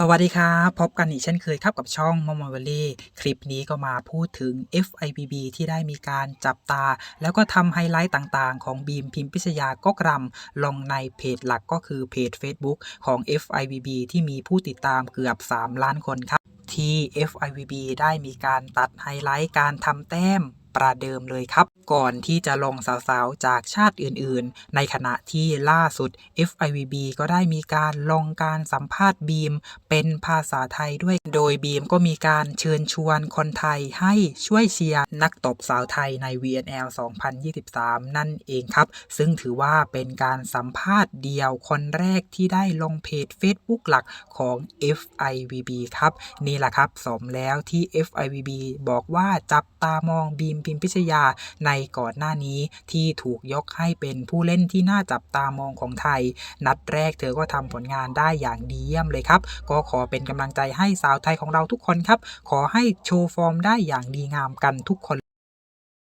สวัสดีครับ พบกันอีกเช่นเคยครับกับช่องมอมอเวลี่คลิปนี้ก็มาพูดถึง FIBB ที่ได้มีการจับตา แล้วก็ทำไฮไลท์ต่างๆ ของบีมพิมพิชยาก็กรำลงในเพจหลักก็คือเพจ Facebook ของ FIBB ที่มีผู้ติดตามเกือบ 3 ล้านคนครับ ที่ FIVB ได้มีการตัดไฮไลท์การทำแต้ม ประเดิมเลยครับ ก่อนที่จะลงสาวๆ จากชาติอื่นๆ ในขณะที่ล่าสุด FIVB ก็ได้มีการลงการสัมภาษณ์บีม เป็นภาษาไทยด้วย โดยบีมก็มีการเชิญชวนคนไทยให้ช่วยเชียร์นักตบสาวไทยใน VNL 2023 นั่นเองครับ ซึ่งถือว่าเป็นการสัมภาษณ์เดียวคนแรกที่ได้ลงเพจ Facebook หลักของ FIVB ครับ นี่แหละครับ สมแล้วที่ FIVB บอกว่าจับตามองบีมพิมพิชยาในก่อนหน้านี้ที่ถูกยกให้เป็นผู้เล่นที่น่าจับตามองของไทย นัดแรกเธอก็ทำผลงานได้อย่างดีเยี่ยมเลยครับ ก็ขอเป็นกำลังใจให้สาวไทยของเราทุกคนครับ ขอให้โชว์ฟอร์มได้อย่างดีงามกันทุกคน